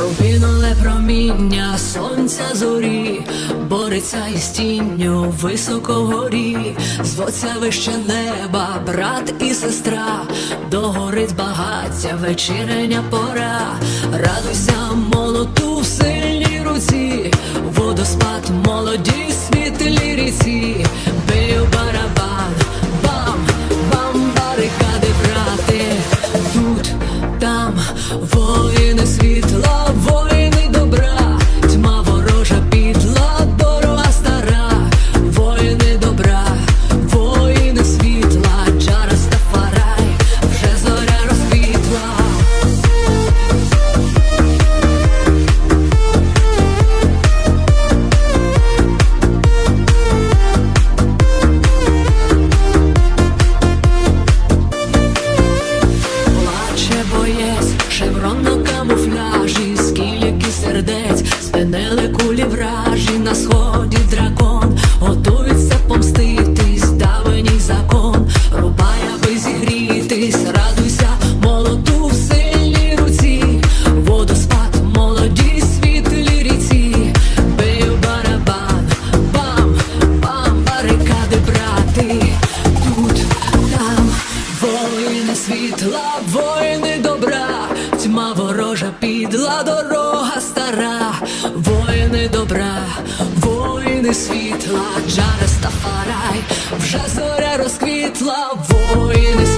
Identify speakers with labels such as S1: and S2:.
S1: Рубінове проміння сонця зорі, бореться із тінню високо вгорі, звоться вище неба, брат і сестра, догорить багаття, вечірня пора, радуйся молоту в сильній руці, водоспад молоді світлі ріці, бий барабан, бам, бам, барикади брати, тут, там, воїни світла, на камуфляжі, скільки сердець, спинили кулі вражі на сході дракон, готується помститись, давній закон, рубай, аби зігрітись, радуйся, молоту в сильній руці, водоспад, молоді світлі ріці, бий у барабан, бам, бам, барикади брати, тут, там, воїни світла, воїни підла, дорога стара, воїни добра, воїни світла, джареста фарай, вже зоря розквітла, воїни.